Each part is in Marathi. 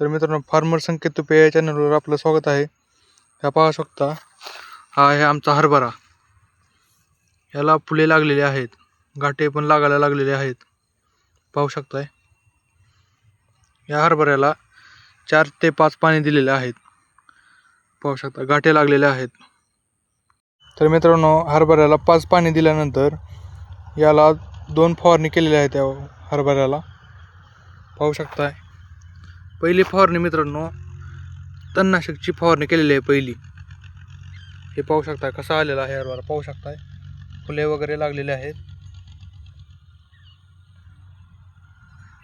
तर मित्रांनो फार्मर संकेत तुपे या चॅनलवर आपलं स्वागत आहे. ह्या पाहू शकता हा आहे आमचा हरभरा. याला फुले लागलेले आहेत घाटे पण लागायला लागलेले आहेत. पाहू शकताय. या हरभऱ्याला चार ते पाच पाणी दिलेले आहेत. पाहू शकता घाटे लागलेले आहेत. तर मित्रांनो हरभऱ्याला पाच पाणी दिल्यानंतर याला दोन फवारणी केलेल्या आहेत त्या हरभऱ्याला. पाहू शकताय. पहिली फवारणी मित्रांनो तणनाशकची फवारणी केलेली आहे पहिली. हे पाहू शकताय कसा आलेला आहे हरभरा पाहू शकताय. फुले वगैरे लागलेले आहेत.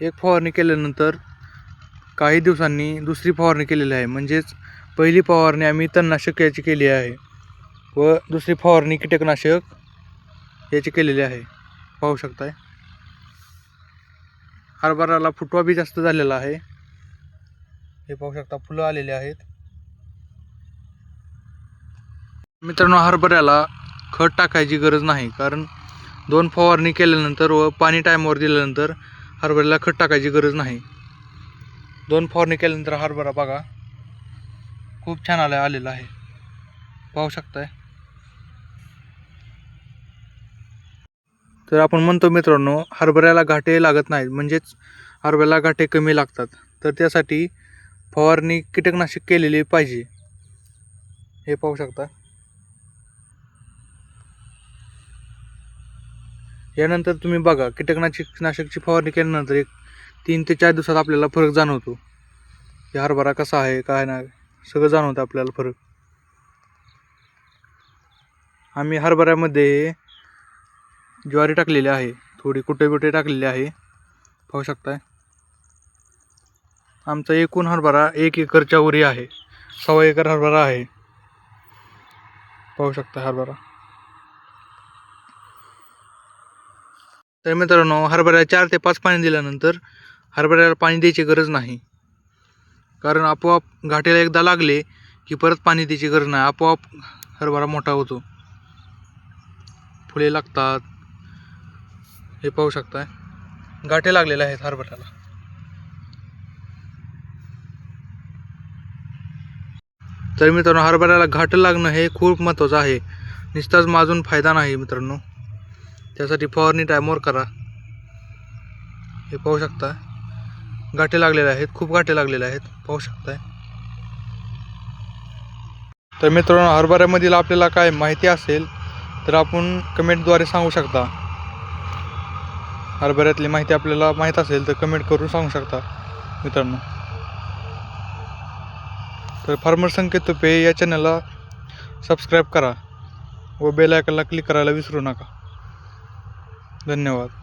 एक फवारणी केल्यानंतर काही दिवसांनी दुसरी फवारणी केलेली आहे. म्हणजेच पहिली फवारणी आम्ही तणनाशक याची केली आहे व दुसरी फवारणी कीटकनाशक याची केलेली आहे. पाहू शकताय. हरभराला फुटवा बी जास्त झालेला आहे. हे पाहू शकता फुलं आलेली आहेत. मित्रांनो हरभऱ्याला खत टाकायची गरज नाही कारण दोन फवारणी केल्यानंतर व पाणी टायमावर दिल्यानंतर हरभऱ्याला खत टाकायची गरज नाही. दोन फवारणी केल्यानंतर हरभरा बघा खूप छान आला आलेला आहे. पाहू शकताय? तर आपण म्हणतो मित्रांनो हरभऱ्याला घाटे लागत नाहीत म्हणजेच हरभऱ्याला घाटे कमी लागतात. तर त्यासाठी फवारणी कीटकनाशक केलेली पाहिजे. हे पाहू शकता. यानंतर तुम्ही बघा कीटकनाशक नाशकची फवारणी केल्यानंतर एक तीन ते चार दिवसात आपल्याला फरक जाणवतो. की हरभरा कसा आहे काय नाही सगळं जाणवतं आपल्याला फरक. आम्ही हरभऱ्यामध्ये ज्वारी टाकलेली आहे थोडी कुठे कुठे टाकलेली आहे. पाहू शकताय. आमचा एकूण हरभरा एक एकरच्या वरी आहे. सव्वा एकर हरभरा आहे. पाहू शकता हरभरा. तर मित्रांनो हरभऱ्याला चार ते पाच पाणी दिल्यानंतर हरभऱ्याला पाणी द्यायची गरज नाही. कारण आपोआप घाटेला एकदा लागले की परत पाणी द्यायची गरज नाही. आपोआप हरभरा मोठा होतो. फुले लागतात. हे पाहू शकताय. घाटे लागलेले आहेत हरभऱ्याला. तर मित्रांनो हरभऱ्याला घाट लागणं हे खूप महत्त्वाचं आहे. नुसताच माजून फायदा नाही मित्रांनो. त्यासाठी फवारणी टायमवर करा. हे पाहू शकता. गाठे लागलेले आहेत खूप गाठे लागलेले आहेत. पाहू शकताय. तर मित्रांनो हरभऱ्यामधील आपल्याला काय माहिती असेल तर आपण कमेंटद्वारे सांगू शकता. हरभऱ्यातली माहिती आपल्याला माहीत असेल तर कमेंट करून सांगू शकता मित्रांनो. तर फार्मर संकेत तुपे या चॅनलला सबस्क्राईब करा व बेल आयकनला क्लिक करायला विसरू नका. धन्यवाद.